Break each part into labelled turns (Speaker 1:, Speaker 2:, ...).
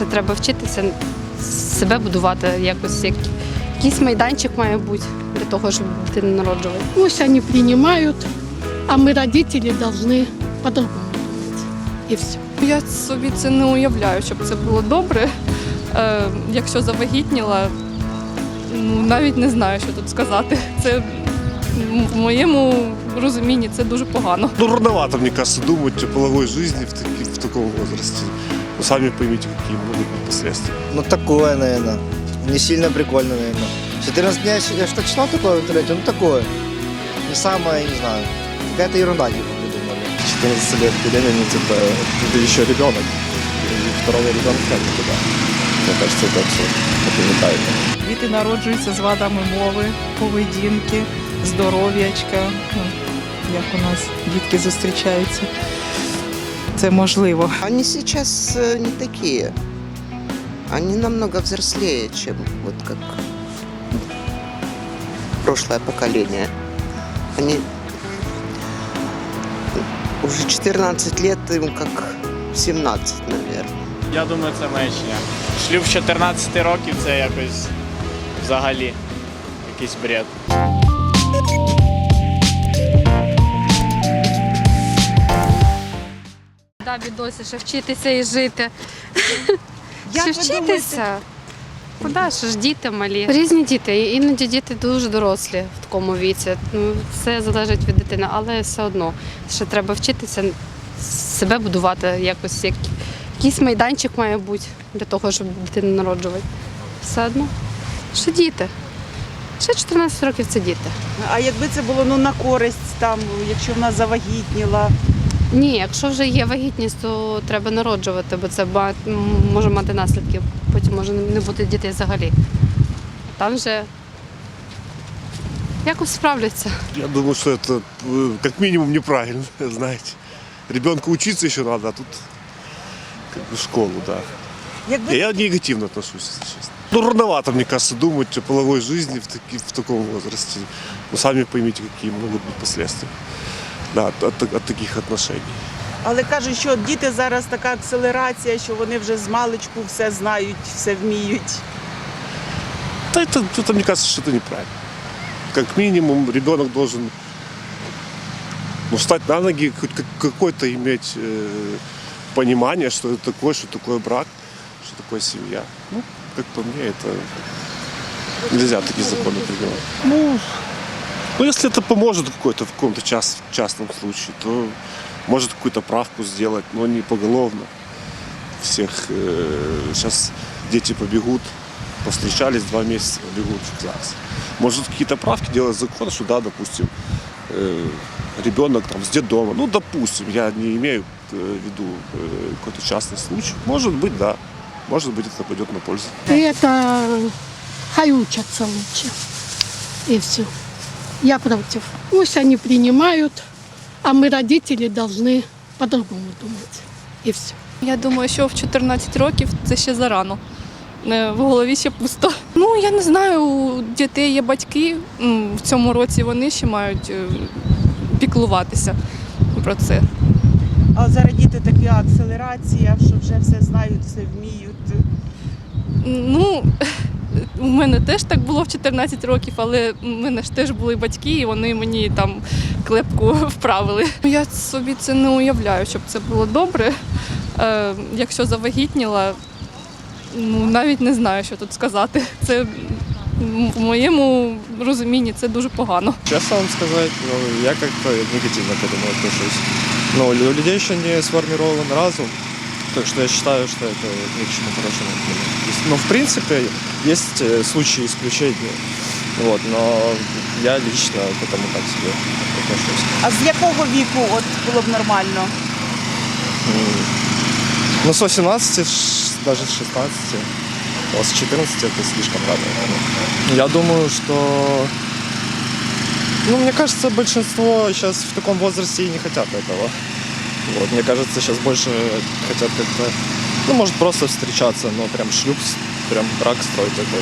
Speaker 1: ще треба вчитися себе будувати якось. Як, якийсь майданчик має бути для того, щоб дитину народжувати.
Speaker 2: Пусть они принимают, а мы, родители, должны по-другому думать. И все.
Speaker 3: Я собі це не уявляю, щоб це було добре. Е, якщо завагітніла, ну навіть не знаю, що тут сказати. Це в моєму розумінні це дуже погано.
Speaker 4: Ну, рановато, мне кажется, думать о половой жизни в, в таком возрасте. Ну, сами поймите, какие могут быть последствия.
Speaker 5: Ну такое, наверное. Не сильно прикольно, наверное. 14 дней я что читал такое в интернете? Ну такое. Не самое, не знаю. Какая-то ерунда типа придумали.
Speaker 6: 14 лет беременеть, это ты еще ребенок. И второго ребенка никуда. Мне кажется, это абсурд. Это неправильно.
Speaker 7: Діти народжуються з вадами мови, поведінки, здоров'ячка. Ну, як у нас дітки зустрічаються. Це можливо.
Speaker 8: Они сейчас э, не такие. Они намного взрослее, чем вот как прошлое поколение. Они уже 14 лет, им как 17, наверное.
Speaker 9: Я думаю, це маячня. Шлюб з 14 років це якось взагалі якийсь бред.
Speaker 1: Да, бідося, ще вчитися і жити. ще вчитися. Куди ж діти малі? Різні діти. Іноді діти дуже дорослі в такому віці. Ну, все залежить від дитини, але все одно ще треба вчитися себе будувати якось. Як, якийсь майданчик має бути для того, щоб дитину народжувати. Все одно. Ще діти. Ще 14 років це діти.
Speaker 10: А якби це було ну на користь, там, якщо вона завагітніла,
Speaker 1: Ні, якщо вже є вагітність, то треба народжувати, бо це ба- м, може мати наслідки. Потім може не бути дітей взагалі. Там вже якось справляться.
Speaker 4: Я думаю, что это э, как минимум неправильно, знаете. Ребенку учиться еще надо, а тут как бы в школу, да.
Speaker 10: якби
Speaker 4: Я негативно отношусь, если честно. Ну, рановато, мне кажется, думать о половой жизни в, таки- в таком возрасте. Ну, сами поймите, какие могут быть последствия да, от, от- от таких отношений.
Speaker 10: але кажуть, що діти зараз така акселерація, що вони вже з маличку все знають, все вміють.
Speaker 4: Да это, это, мне кажется, что это неправильно. Как минимум, ребенок должен ну, встать на ноги, хоть как- какое-то иметь э, понимание, что это такое, что такое брак, что такое семья. Ну, как по мне, это нельзя такие законы принимать. Ну, ну, если это поможет какой-то в каком-то час, частном случае, то может какую-то правку сделать, но не поголовно. Всех э, сейчас дети побегут, повстречались два месяца, побегут в ЗАГС. Может какие-то правки делать закон, что да, допустим, э, ребенок там с детдома, ну допустим, я не имею э, в виду э, какой-то частный случай. Может быть, да. Может быть, это пойдет на пользу.
Speaker 2: И это хай учатся лучше. И все. Я против. Пусть они принимают, а мы, родители, должны по-другому думать. И все.
Speaker 3: Я думаю, що в 14 років це ще зарано. Е, В голові ще пусто. Ну я не знаю, у дітей є батьки. В цьому році вони ще мають е, піклуватися про це.
Speaker 10: А зараз діти така акселерація, що вже все знають, все вміють.
Speaker 3: Ну, у мене теж так було в 14 років, але у мене ж теж були батьки, і вони мені там клепку вправили. Я собі це не уявляю, щоб це було добре. Е, якщо завагітніла, ну навіть не знаю, що тут сказати. Це в моєму розумінні це дуже погано.
Speaker 6: Честно вам сказать, ну, я как-то негативно к этому отношусь. Но у людей еще не сформирован разум, так что я считаю, что это ни к чему хорошему не приводит. Но в принципе есть э, случаи исключения. Вот, но я лично к этому так себе отношусь.
Speaker 10: А з якого віку от було б нормально?
Speaker 6: М. Ну, с 18, ш- даже с 16, а с 14 это слишком рано. Я думаю, что... Ну, мне кажется, большинство сейчас в таком возрасте и не хотят этого. Вот, мне кажется, сейчас больше хотят как-то, ну, может, просто встречаться, но прям шлюп, прям брак строить, это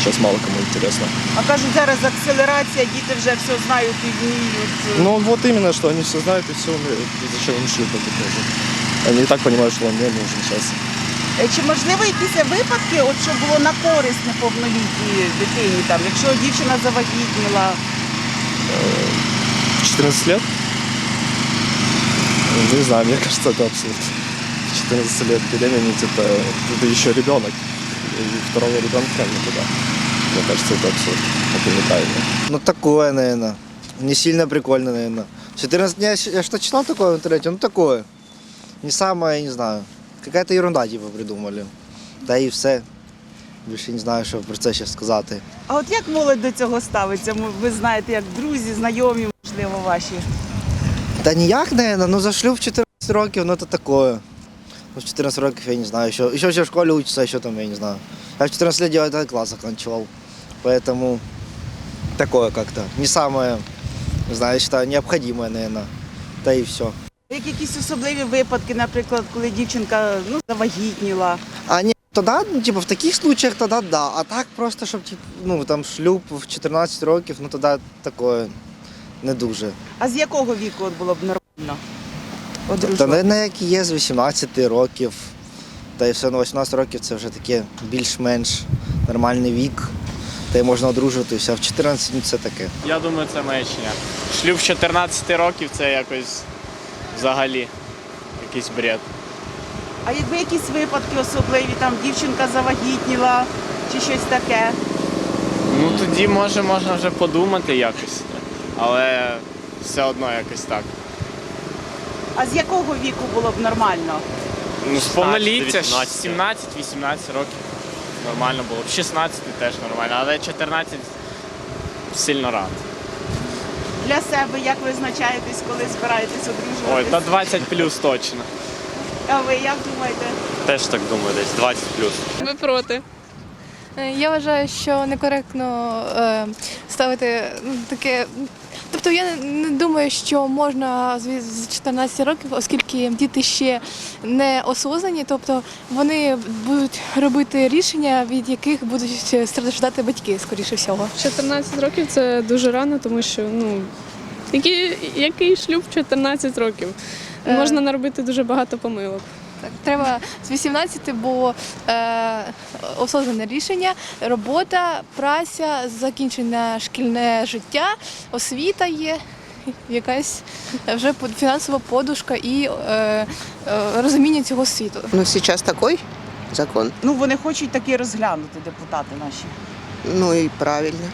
Speaker 6: сейчас мало кому интересно.
Speaker 10: А кажуть, зараз акселерація, діти вже все знають і вміють.
Speaker 6: Ну, вот именно, что они все знают и все умеют. И зачем им шлюп этот нужен? Они и так понимают, что он не нужен сейчас.
Speaker 10: Е, Чи можливо якісь випадки, от що було на користь неповнолітній дитині, там, якщо дівчина завагітніла?
Speaker 6: В 14 лет? Не знаю, мне кажется, это абсурд. В 14 лет беременеть это, это еще ребенок. И второго ребенка никуда. Мне кажется, это абсурд. Это неправильно.
Speaker 5: Ну, такое, наверное. Не сильно прикольно, наверное. 14 дней, я щ- я что читал такое в интернете? Ну, такое. Не самое, не знаю. Какая-то ерунда, типа, придумали. Да і все. Більше не знаю, що про це ще сказати.
Speaker 10: А от як молодь до цього ставиться? М- Ви знаєте, як друзі, знайомі, можливо, ваші.
Speaker 5: Та ніяк, наверное, ну за шлюб в 14 років, ну то такое. Ну, в 14 років я не знаю, еще, еще, еще в школе учится, еще там, я не знаю. Я в 14 лет 9 класс оканчивал. Поэтому такое как-то. Не самое, не знаю, я считаю, необходимое, наверное. Да и все.
Speaker 10: Як якісь особливі випадки, наприклад, коли дівчинка ну, завагітніла.
Speaker 5: А не, тогда, ну, типа, в таких случаях тогда да. А так просто, щоб, типу, ну, там, шлюб в 14 років, ну, тоді такое не дуже.
Speaker 10: А з якого віку от було б нормально?
Speaker 5: Та,
Speaker 10: Одружувати?
Speaker 5: на які є з 18 років. Та й все на 18 років це вже таке більш-менш нормальний вік. Та й можна одружуватися. А в 14 ну, це таке.
Speaker 9: Я думаю, це маячня. Шлюб з 14 років це якось взагалі якийсь бред.
Speaker 10: А якби якісь випадки особливі, там дівчинка завагітніла чи щось таке?
Speaker 9: Ну тоді може можна вже подумати якось, але все одно якось так.
Speaker 10: А з якого віку було б нормально?
Speaker 9: Ну, з повноліття 17-18 років нормально було б. 16 теж нормально, але 14 сильно рано.
Speaker 10: Для себе як визначаєтесь, коли збираєтесь
Speaker 9: Ой, та 20 плюс точно.
Speaker 10: А ви як думаєте?
Speaker 11: Теж так думаю, десь 20 плюс.
Speaker 3: Ми проти.
Speaker 12: Е, Я вважаю, що некоректно е, ставити ну, таке. Тобто я не- думаю, що можна з 14 років, оскільки діти ще не осознані, тобто вони будуть робити рішення, від яких будуть страждати батьки, скоріше всього.
Speaker 3: 14 років це дуже рано, тому що ну який, який шлюб в 14 років?
Speaker 12: Е.
Speaker 3: Можна наробити дуже багато помилок.
Speaker 12: Так, треба з 18, бо е, осознане рішення, робота, праця, закінчене шкільне життя, освіта є, якась вже фінансова подушка і е, е, розуміння цього світу.
Speaker 8: Ну, сейчас такой закон.
Speaker 10: Ну вони хочуть таки розглянути депутати наші.
Speaker 8: Ну и правильно.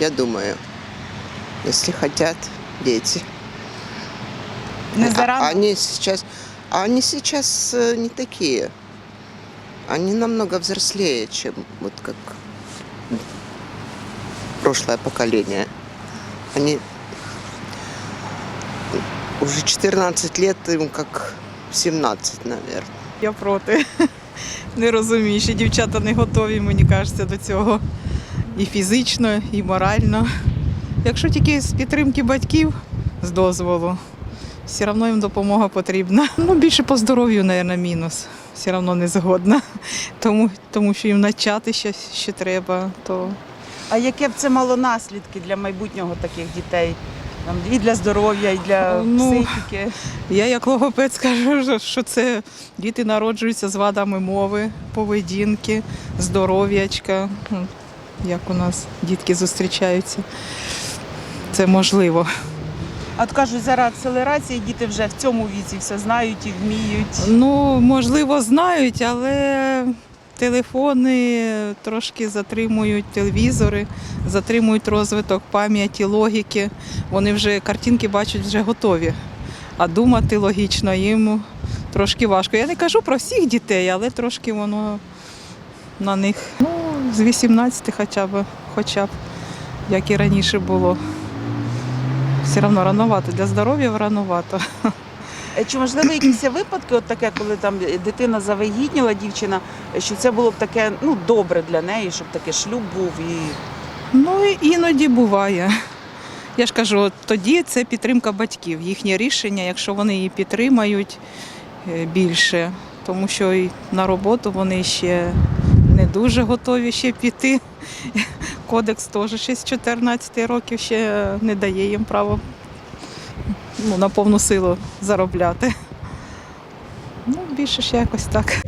Speaker 8: Я думаю, если хотят дети.
Speaker 10: Не
Speaker 8: А-
Speaker 10: зарано.
Speaker 8: Они сейчас, а они сейчас э, не такие. Они намного взрослее, чем вот как прошлое поколение. Они уже 14 лет, им как 17, наверное.
Speaker 7: Я проти. Не розумію, що дівчата не готові, мені кажеться, до цього. І фізично, і морально. Якщо тільки з підтримки батьків, з дозволу, все одно їм допомога потрібна. Ну, більше по здоров'ю, мабуть, мінус. Все одно не згодна. Тому, тому що їм начати ще, ще треба. То
Speaker 10: А яке б це мало наслідки для майбутнього таких дітей? Там, і для здоров'я, і для
Speaker 7: Ну,
Speaker 10: психіки.
Speaker 7: Я як логопед скажу, що- що це діти народжуються з вадами мови, поведінки, здоров'ячка. Ну, Як у нас дітки зустрічаються. Це можливо.
Speaker 10: От кажуть, зараз акселерація, діти вже в цьому віці все знають і вміють.
Speaker 7: Ну, можливо, знають, але телефони трошки затримують телевізори, затримують розвиток пам'яті, логіки. Вони вже картинки бачать вже готові. А думати логічно їм трошки важко. Я не кажу про всіх дітей, але трошки воно на них ну, з 18 хоча б, хоча б, як і раніше було. Все одно рановато. Для здоров'я рановато.
Speaker 10: Е, Чи можливо якісь випадки, от таке, коли там дитина завагітніла, дівчина, що це було б таке ну добре для неї, щоб таке шлюб був і
Speaker 7: Ну іноді буває. Я ж кажу, от тоді це підтримка батьків, їхнє рішення, якщо вони її підтримають е, більше, тому що і на роботу вони ще не дуже готові ще піти. Кодекс теж ще з 14 років ще не дає їм право ну, на повну силу заробляти. Ну, більше ж якось так.